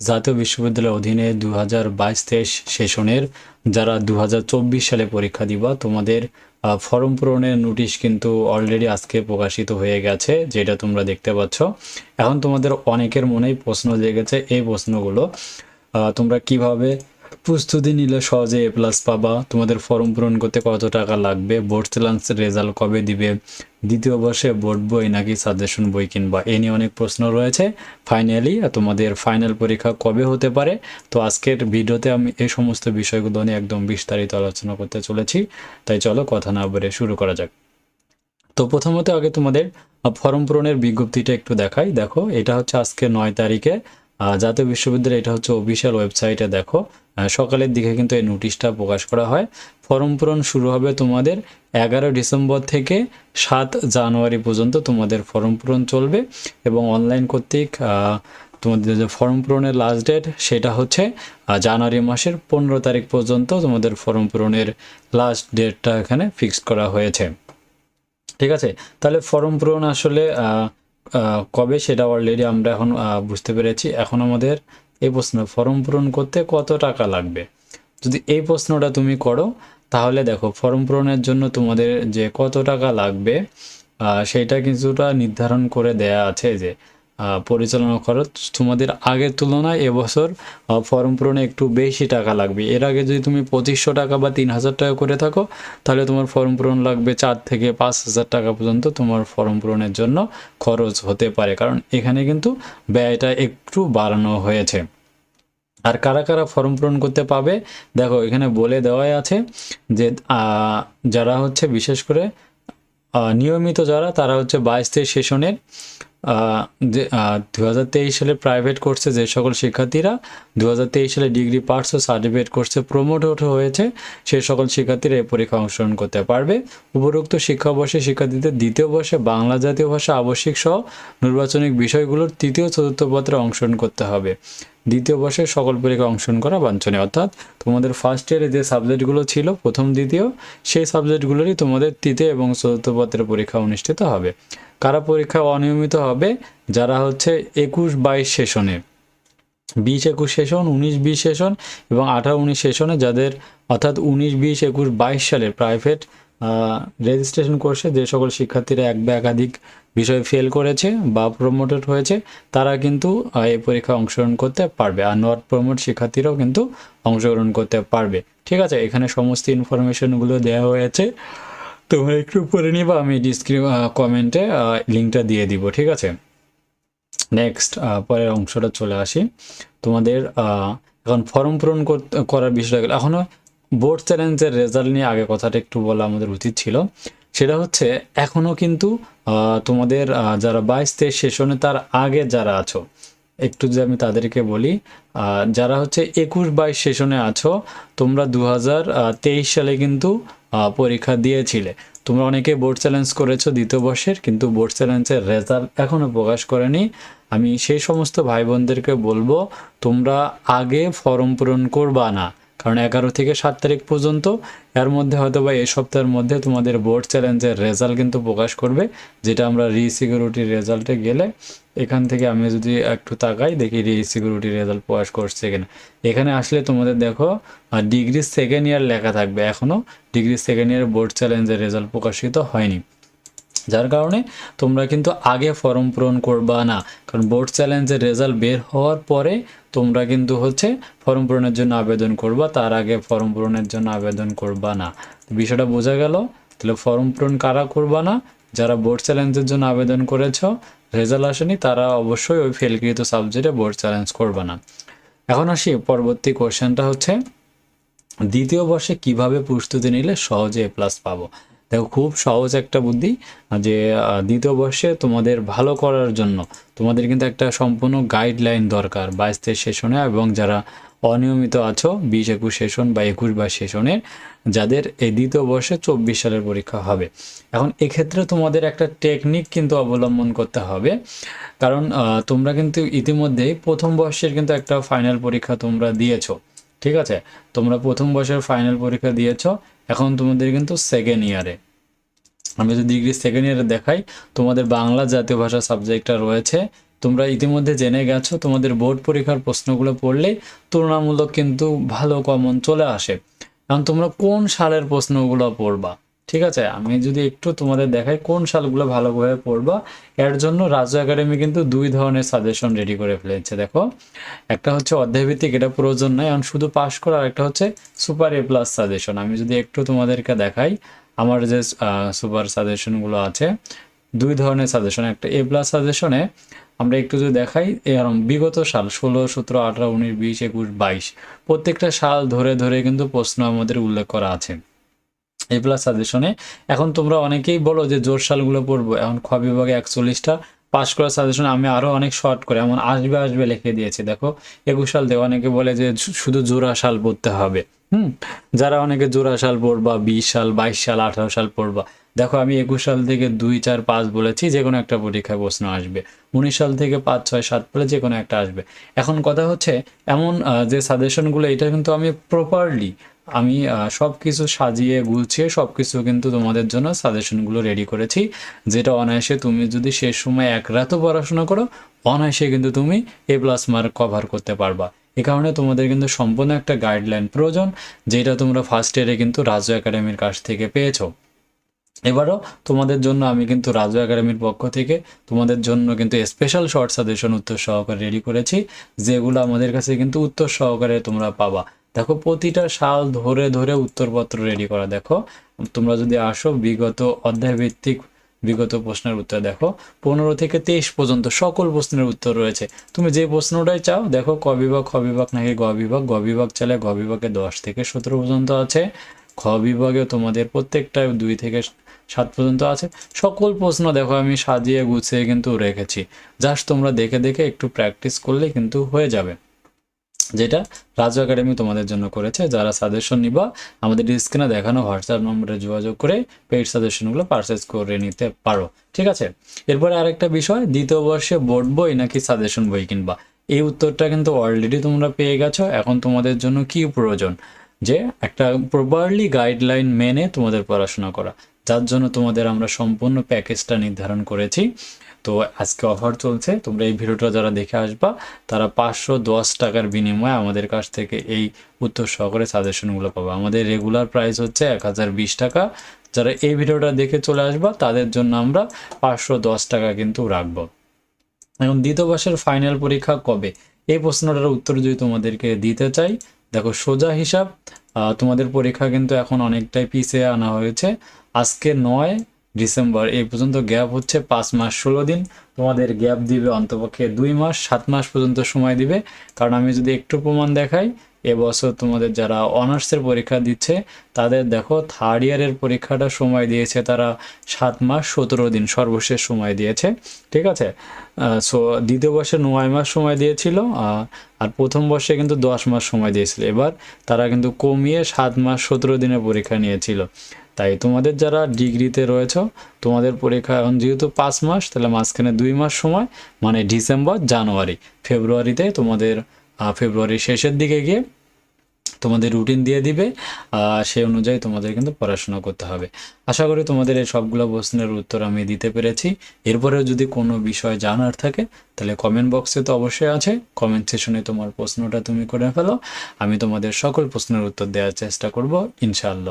জাতীয় বিশ্ববিদ্যালয়ের অধীনে দু হাজার বাইশ তেইশ সেশনের যারা দু হাজার চব্বিশ সালে পরীক্ষা দিবা, তোমাদের ফর্ম পূরণের নোটিশ কিন্তু অলরেডি আজকে প্রকাশিত হয়ে গেছে, যেটা তোমরা দেখতে পাচ্ছ। এখন তোমাদের অনেকের মনেই প্রশ্ন জেগেছে এই প্রশ্নগুলো তোমরা কীভাবে প্রস্তুতি নিলে সহজে এ প্লাস পাবা। তোমাদের ফর্ম পূরণ করতে কত টাকা লাগবে? বোর্ড চ্যালেঞ্জ রেজাল্ট কবে দিবে? দ্বিতীয় বর্ষে বোর্ড বই নাকি সাজেশন বই কিনবা? এ নিয়ে অনেক প্রশ্ন রয়েছে। ফাইনালি তোমাদের ফাইনাল পরীক্ষা কবে হতে পারে? তো আজকের ভিডিওতে আমি এই সমস্ত বিষয়গুলো নিয়ে একদম বিস্তারিত আলোচনা করতে চলেছি। তাই চলো কথা না বলে শুরু করা যাক। তো প্রথমত আগে তোমাদের ফর্ম পূরণের বিজ্ঞপ্তিটা একটু দেখাই। দেখো, এটা হচ্ছে আজকে নয় তারিখে। জাতীয় বিশ্ববিদ্যালয়, এটা হচ্ছে অফিসিয়াল ওয়েবসাইটে দেখো। সকালের দিকে কিন্তু এই নোটিশটা প্রকাশ করা হয়। ফর্ম পূরণ শুরু হবে তোমাদের এগারো ডিসেম্বর থেকে সাত জানুয়ারি পর্যন্ত তোমাদের ফর্ম পূরণ চলবে এবং অনলাইন কর্তৃক তোমাদের যে ফর্ম পূরণের লাস্ট ডেট সেটা হচ্ছে জানুয়ারি মাসের পনেরো তারিখ পর্যন্ত তোমাদের ফর্ম পূরণের লাস্ট ডেটটা এখানে ফিক্সড করা হয়েছে। ঠিক আছে? তাহলে ফর্ম পূরণ আসলে কবে সেটা অলরেডি আমরা এখন বুঝতে পেরেছি। এখন আমাদের এই প্রশ্ন, ফর্ম পূরণ করতে কত টাকা লাগবে? যদি এই প্রশ্নটা তুমি করো, তাহলে দেখো, ফর্ম পূরণের জন্য তোমাদের যে কত টাকা লাগবে সেইটা কিছুটা নির্ধারণ করে দেয়া আছে যে পরিচালনা খরচ তোমাদের আগের তুলনায় এবছর ফর্ম পূরণে একটু বেশি টাকা লাগবে। এর আগে যদি তুমি পঁচিশশো টাকা বা তিন হাজার টাকা করে থাকো, তাহলে তোমার ফর্ম পূরণ লাগবে চার থেকে পাঁচ হাজার টাকা পর্যন্ত তোমার ফর্ম পূরণের জন্য খরচ হতে পারে। কারণ এখানে কিন্তু ব্যয়টা একটু বাড়ানো হয়েছে। আর কারা কারা ফর্ম পূরণ করতে পাবে? দেখো, এখানে বলে দেওয়াই আছে যে যারা হচ্ছে বিশেষ করে নিয়মিত যারা, তারা হচ্ছে বাইশ তেইশ সেশনের যে দু হাজার তেইশ সালে প্রাইভেট কোর্সে যে সকল শিক্ষার্থীরা দু হাজার তেইশ সালে ডিগ্রি পার্স ও সার্টিফিকেট কোর্সে প্রমোট হয়েছে সেই সকল শিক্ষার্থীরা এই পরীক্ষা অংশগ্রহণ করতে পারবে। উপরোক্ত শিক্ষাবর্ষে শিক্ষার্থীদের দ্বিতীয় বর্ষে বাংলা জাতীয় ভাষা আবশ্যিক সহ নির্বাচনিক বিষয়গুলোর তৃতীয় চতুর্থ পত্রে অংশগ্রহণ করতে হবে। দ্বিতীয় বর্ষে সকল পরীক্ষা অংশগ্রহণ করা বাঞ্ছনীয়। অর্থাৎ তোমাদের ফার্স্ট ইয়ারে যে সাবজেক্টগুলো ছিল, প্রথম, দ্বিতীয়, সেই সাবজেক্টগুলোরই তোমাদের তৃতীয় এবং চতুর্থ পত্রের পরীক্ষা অনুষ্ঠিত হবে। কারা পরীক্ষা অনিয়মিত হবে? যারা হচ্ছে একুশ বাইশ সেশনে। বিশ একুশ সেশন, উনিশ বিশ সেশন এবং আঠারো, উনিশ সেশনে যাদের অর্থাৎ উনিশ, বিশ, একুশ, বাইশ সালের প্রাইভেট রেজিস্ট্রেশন কোর্সে যে সকল শিক্ষার্থীরা এক বা একাধিক বিষয়ে ফেল করেছে বা প্রমোটেড হয়েছে, তারা কিন্তু এই পরীক্ষায় অংশগ্রহণ করতে পারবে। আর নট প্রমোট শিক্ষার্থীরাও কিন্তু অংশগ্রহণ করতে পারবে। ঠিক আছে? এখানে সমস্ত ইনফরমেশনগুলো দেওয়া হয়েছে। তোমরা একটু পড়ে নিবা, আমি ডিসক্রিপ কমেন্টে লিঙ্কটা দিয়ে দিব। ঠিক আছে? নেক্সট পরের অংশটা চলে আসি। তোমাদের এখন ফর্ম পূরণ করার বিষয়টা এখনও বোর্ড চ্যালেঞ্জের রেজাল্ট নিয়ে আগে কথাটা একটু বলা আমাদের উচিত ছিল। সেটা হচ্ছে এখনও কিন্তু তোমাদের যারা বাইশ তেইশ সেশনে তার আগে যারা আছো, একটু যে আমি তাদেরকে বলি যারা হচ্ছে একুশ বাইশ সেশনে আছো, তোমরা দু হাজার তেইশ সালে কিন্তু পরীক্ষা দিয়েছিলে। তোমরা অনেকে বোর্ড চ্যালেঞ্জ করেছ দ্বিতীয় বর্ষের, কিন্তু বোর্ড চ্যালেঞ্জের রেজাল্ট এখনও প্রকাশ করেনি। আমি সেই সমস্ত ভাই বোনদেরকে বলব, তোমরা আগে ফর্ম পূরণ করবা না। কারণ এগারো থেকে সাত তারিখ পর্যন্ত এর মধ্যে হয়তো বা এই সপ্তাহের মধ্যে তোমাদের বোর্ড চ্যালেঞ্জের রেজাল্ট কিন্তু প্রকাশ করবে, যেটা আমরা রি রেজাল্টে গেলে এখান থেকে আমি যদি একটু তাকাই দেখি রি সিকিউরিটির রেজাল্ট প্রকাশ করছে কিনা। এখানে আসলে তোমাদের দেখো ডিগ্রি সেকেন্ড ইয়ার লেখা থাকবে এখনও ডিগ্রি সেকেন্ড ইয়ার বোর্ড চ্যালেঞ্জের রেজাল্ট প্রকাশিত হয়নি। যার কারণে তোমরা কিন্তু আগে ফর্ম পূরণ করবা না। কারণ বোর্ড চ্যালেঞ্জের রেজাল্ট বের হওয়ার পরে তোমরা কিন্তু হচ্ছে ফর্ম পূরণের জন্য আবেদন করবা, তার আগে ফর্ম পূরণের জন্য আবেদন করবা না। বিষয়টা বোঝা গেল? তাহলে ফর্ম পূরণ কারা করবা না? যারা বোর্ড চ্যালেঞ্জের জন্য আবেদন করেছ রেজাল্ট আসেনি, তারা অবশ্যই ওই ফেলকৃত সাবজেক্টে বোর্ড চ্যালেঞ্জ করবা না। এখন আসি পরবর্তী কোশ্চেনটা হচ্ছে, দ্বিতীয় বর্ষে কীভাবে প্রস্তুতি নিলে সহজে এ প্লাস পাবো? দেখো, খুব সহজ একটা বুদ্ধি যে দ্বিতীয় বর্ষে তোমাদের ভালো করার জন্য তোমাদের কিন্তু একটা সম্পূর্ণ গাইডলাইন দরকার বাইশ তেইশ সেশনে এবং যারা অনিয়মিত আছো, বিশ একুশ সেশন বা একুশ বাইশ সেশনের, যাদের এই দ্বিতীয় বর্ষে চব্বিশ সালের পরীক্ষা হবে। এখন এক্ষেত্রে তোমাদের একটা টেকনিক কিন্তু অবলম্বন করতে হবে, কারণ তোমরা কিন্তু ইতিমধ্যেই প্রথম বর্ষের কিন্তু একটা ফাইনাল পরীক্ষা তোমরা দিয়েছ, ঠিক আছে? তোমরা প্রথম বর্ষের ফাইনাল পরীক্ষা দিয়েছ এখন তোমাদের কিন্তু সেকেন্ড ইয়ারে আমি যদি ডিগ্রি সেকেন্ড ইয়ারে দেখাই, তোমাদের বাংলা জাতীয় ভাষা সাবজেক্টটা রয়েছে। তোমরা ইতিমধ্যে জেনে গেছো, তোমাদের বোর্ড পরীক্ষার প্রশ্নগুলো পড়লে তুলনামূলক কিন্তু ভালো কমন চলে আসে। কারণ তোমরা কোন সালের প্রশ্নগুলো পড়বা? ঠিক আছে, আমি যদি একটু তোমাদের দেখাই কোন সালগুলো ভালোভাবে পড়বা, এর জন্য রাজ্য একাডেমি কিন্তু দুই ধরনের সাজেশন রেডি করে ফেলেছে, দেখো। একটা হচ্ছে অধ্যায়ভিত্তিক, এটা প্রয়োজন নয় এখন শুধু পাস করা একটা হচ্ছে সুপার এ প্লাস সাজেশন। আমি যদি একটু তোমাদেরকে দেখাই, আমার যে সুপার সাজেশনগুলো আছে, দুই ধরনের সাজেশন, একটা এ প্লাস সাজেশনে আমরা একটু যদি দেখাই এরকম বিগত সাল, ষোলো, সতেরো, আঠারো, উনিশ, বিশ, একুশ, বাইশ, প্রত্যেকটা সাল ধরে ধরে কিন্তু প্রশ্ন আমাদের উল্লেখ করা আছে। এ প্লাস সাজেশনে এখন তোমরা অনেকেই বলো যে জোর সালগুলো পড়ব। এখন খ বিভাগে একচল্লিশটা পাশ করা সাজেশন আমি আরও অনেক শর্ট করে, এমন আসবে আসবে লিখে দিয়েছি। দেখো, একুশ সাল দিয়ে অনেকে বলে যে শুধু জোড়া সাল পড়তে হবে। হুম? যারা অনেকে জোড়া সাল পড়বা, বিশ সাল, বাইশ সাল, আঠারো সাল পড়বা। দেখো, আমি একুশ সাল থেকে দুই, চার, পাঁচ বলেছি যে কোনো একটা পরীক্ষায় প্রশ্ন আসবে। উনিশ সাল থেকে পাঁচ, ছয়, সাত বলে যে কোনো একটা আসবে। এখন কথা হচ্ছে, এমন যে সাজেশনগুলো এটা কিন্তু আমি প্রপারলি আমি সব কিছু সাজিয়ে গুছিয়ে সব কিছু কিন্তু তোমাদের জন্য সাজেশনগুলো রেডি করেছি, যেটা অনায়াসে তুমি যদি শেষ সময় এক রাতও পড়াশোনা করো, অনায়াসে কিন্তু তুমি এ প্লাস মার্ক কভার করতে পারবা। এ কারণে তোমাদের কিন্তু সম্পূর্ণ একটা গাইডলাইন প্রয়োজন, যেটা তোমরা ফার্স্ট ইয়ারে কিন্তু রাজু একাডেমির কাছ থেকে পেয়েছ। এবারও তোমাদের জন্য আমি কিন্তু রাজু একাডেমির পক্ষ থেকে তোমাদের জন্য কিন্তু স্পেশাল শর্ট সাজেশন উত্তর সহকারে রেডি করেছি, যেগুলো আমাদের কাছে কিন্তু উত্তর সহকারে তোমরা পাবা। দেখো, প্রতিটা সাল ধরে ধরে উত্তরপত্র রেডি করা, দেখো। তোমরা যদি আসো বিগত অধ্যায় ভিত্তিক বিগত প্রশ্নের উত্তর, দেখো, পনেরো থেকে তেইশ পর্যন্ত সকল প্রশ্নের উত্তর রয়েছে। তুমি যে প্রশ্নটাই চাও, দেখো, ক বিভাগ, খ বিভাগ নাকি গ বিভাগ? গ বিভাগ চাইলে গ বিভাগে দশ থেকে সতেরো পর্যন্ত আছে। খ বিভাগে তোমাদের প্রত্যেকটা দুই থেকে সাত পর্যন্ত আছে। সকল প্রশ্ন, দেখো, আমি সাজিয়ে গুছিয়ে কিন্তু রেখেছি। জাস্ট তোমরা দেখে দেখে একটু প্র্যাকটিস করলে কিন্তু হয়ে যাবে। যেটা রাজু একাডেমি তোমাদের জন্য করেছে, যারা সাজেশন নিবা, আমাদের স্ক্রিনে দেখানো হোয়াটসঅ্যাপ নম্বরে যোগাযোগ করে পেইড সাজেশনগুলো পারচেস করে নিতে পারো, ঠিক আছে? এরপরে আরেকটা বিষয়, দ্বিতীয় বর্ষে বোর্ড বই নাকি সাজেশন বই কিনবা? এই উত্তরটা কিন্তু অলরেডি তোমরা পেয়ে গেছো, এখন তোমাদের জন্য কি প্রয়োজন? যে একটা প্রপারলি গাইডলাইন মেনে তোমাদের পড়াশোনা করা, যার জন্য তোমাদের আমরা সম্পূর্ণ প্যাকেজটা নির্ধারণ করেছি। তো আজকে অফার চলছে। তোমরা এই ভিডিওটা যারা দেখে আসবা, তারা পাঁচশো দশ টাকার বিনিময়ে আমাদের কাছ থেকে এই উত্তর সহকারে সাজেশনগুলো পাবে। আমাদের রেগুলার প্রাইস হচ্ছে এক হাজার বিশ টাকা। যারা এই ভিডিওটা দেখে চলে আসবা, তাদের জন্য আমরা পাঁচশো দশ টাকা কিন্তু রাখব। এখন দ্বিতীয় বর্ষের ফাইনাল পরীক্ষা কবে? এই প্রশ্নটার উত্তর যদি তোমাদেরকে দিতে চাই, দেখো সোজা হিসাব তোমাদের পরীক্ষা কিন্তু এখন অনেকটাই পিছিয়ে আনা হয়েছে। আজকে নয় ডিসেম্বর। এই পর্যন্ত গ্যাপ হচ্ছে পাঁচ মাস ষোলো দিন। তোমাদের গ্যাপ দিবে অন্তপক্ষে দুই মাস, সাত মাস পর্যন্ত সময় দিবে। কারণ আমি যদি একটু প্রমাণ দেখাই, এবছর তোমাদের যারা অনার্সের পরীক্ষা দিচ্ছে, তাদের দেখো থার্ড ইয়ারের পরীক্ষাটা সময় দিয়েছে তারা সাত মাস সতেরো দিন সর্বশেষ সময় দিয়েছে। ঠিক আছে? সো দ্বিতীয় বর্ষে নয় মাস সময় দিয়েছিল আর প্রথম বর্ষে কিন্তু দশ মাস সময় দিয়েছিল। এবার তারা কিন্তু কমিয়ে সাত মাস সতেরো দিনের পরীক্ষা নিয়েছিল। তাই তোমাদের যারা ডিগ্রিতে রয়েছে, তোমাদের পরীক্ষা এখন যেহেতু পাঁচ মাস, তাহলে মাঝখানে দুই মাস সময় মানে ডিসেম্বর, জানুয়ারি। ফেব্রুয়ারিতে তোমাদের ফেব্রুয়ারির শেষের দিকে গিয়ে তোমাদের রুটিন দিয়ে দিবে সেই অনুযায়ী তোমাদের কিন্তু পড়াশোনা করতে হবে। আশা করি তোমাদের এই সবগুলো প্রশ্নের উত্তর আমি দিতে পেরেছি। এরপরেও যদি কোনো বিষয় জানার থাকে, তাহলে কমেন্ট বক্সে তো অবশ্যই আছে। কমেন্ট সেশনে তোমার প্রশ্নটা তুমি করে ফেলো। আমি তোমাদের সকল প্রশ্নের উত্তর দেওয়ার চেষ্টা করব, ইনশাআল্লাহ।